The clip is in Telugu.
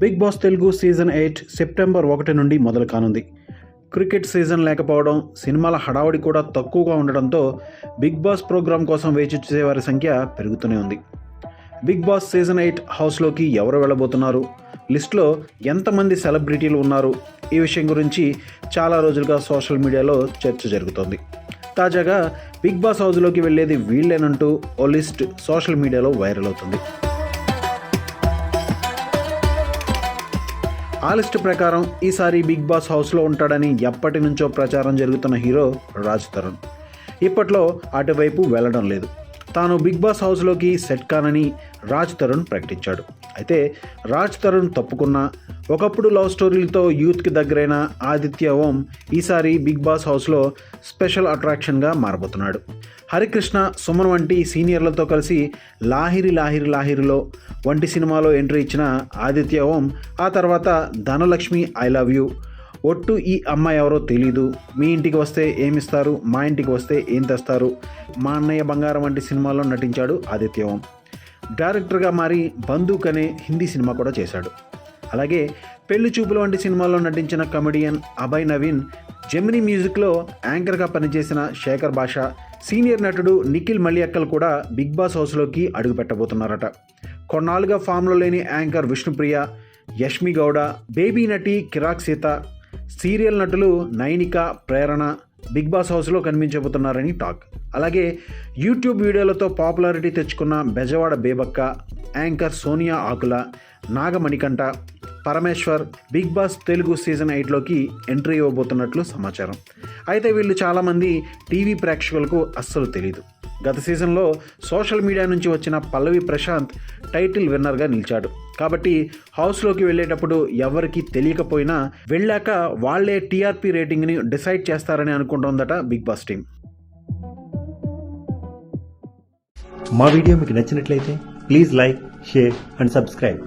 Big Boss Telugu season eight September ఒకటి నుండి మొదలు కానుంది. క్రికెట్ సీజన్ లేకపోవడం సినిమాల హడావుడి కూడా తక్కువగా ఉండడంతో బిగ్ బాస్ ప్రోగ్రాం కోసం వేచి చూసేవారి సంఖ్య పెరుగుతూనే ఉంది. బిగ్ బాస్ సీజన్ ఎయిట్ హౌస్లోకి ఎవరు వెళ్ళబోతున్నారు? లిస్ట్లో ఎంతమంది సెలబ్రిటీలు ఉన్నారు? ఈ విషయం గురించి చాలా రోజులుగా సోషల్ మీడియాలో చర్చ జరుగుతోంది. తాజాగా బిగ్ బాస్ హౌస్లోకి వెళ్ళేది వీళ్ళేనంటూ ఓ లిస్ట్ సోషల్ మీడియాలో వైరల్ అవుతుంది. ఆ లిస్ట్ ప్రకారం ఈసారి బిగ్ బాస్ హౌస్లో ఉంటాడని ఎప్పటి నుంచో ప్రచారం జరుగుతున్న హీరో రాజ్ తరుణ్. ఇప్పట్లో అటువైపు వెళ్ళడం లేదు. తాను బిగ్ బాస్ హౌస్లోకి సెట్ కానని రాజ్ తరుణ్ ప్రకటించాడు. అయితే రాజ్ తరుణ్ తప్పుకున్న ఒకప్పుడు లవ్ స్టోరీలతో యూత్కి దగ్గరైన ఆదిత్య ఓం ఈసారి బిగ్ బాస్ హౌస్లో స్పెషల్ అట్రాక్షన్గా మారబోతున్నాడు. హరికృష్ణ సుమన్ వంటి సీనియర్లతో కలిసి లాహిరి లాహిరి లాహిరిలో వంటి సినిమాలో ఎంట్రీ ఇచ్చిన ఆదిత్య ఓం ఆ తర్వాత ధనలక్ష్మి ఐ లవ్ యూ ఒట్టు ఈ అమ్మాయి ఎవరో తెలీదు. మీ ఇంటికి వస్తే ఏమిస్తారు? మా ఇంటికి వస్తే ఏం తెస్తారు? మా అన్నయ్య బంగారం వంటి సినిమాల్లో నటించాడు ఆదిత్య ఓం డైరెక్టర్గా మారి బందూక్ అనే హిందీ సినిమా కూడా చేశాడు. అలాగే పెళ్ళి చూపులు వంటి సినిమాల్లో నటించిన కమెడియన్ అభయ్ నవీన్ జెమినీ మ్యూజిక్లో యాంకర్గా పనిచేసిన శేఖర్ భాష సీనియర్ నటుడు నిఖిల్ మలియక్కల్ కూడా బిగ్ బాస్ హౌస్లోకి అడుగుపెట్టబోతున్నారట కొన్నాళ్ళుగా ఫామ్లో లేని యాంకర్ విష్ణుప్రియ యష్మి గౌడ బేబీ నటి కిరాక్ సీత సీరియల్ నటులు నైనిక ప్రేరణ బిగ్ బాస్ హౌస్లో కనిపించబోతున్నారని టాక్. అలాగే యూట్యూబ్ వీడియోలతో పాపులారిటీ తెచ్చుకున్న Bezawada Bebakka anchor Soniya Akula Nagamanikanta Parameshwar Big Boss Telugu season ఎయిట్లోకి entry ఇవ్వబోతున్నట్లు సమాచారం. అయితే వీళ్ళు చాలామంది టీవీ ప్రేక్షకులకు అస్సలు తెలియదు గత సీజన్లో సోషల్ మీడియా నుంచి వచ్చిన పల్లవి ప్రశాంత్ టైటిల్ విన్నర్గా నిలిచాడు. కాబట్టి హౌస్లోకి వెళ్ళేటప్పుడు ఎవరికి తెలియకపోయినా వెళ్ళాక వాళ్ళే టీఆర్పీ రేటింగ్ని డిసైడ్ చేస్తారని అనుకుంటోందట బిగ్ బాస్ టీం. మా వీడియో మీకు నచ్చినట్లయితే please like share and subscribe.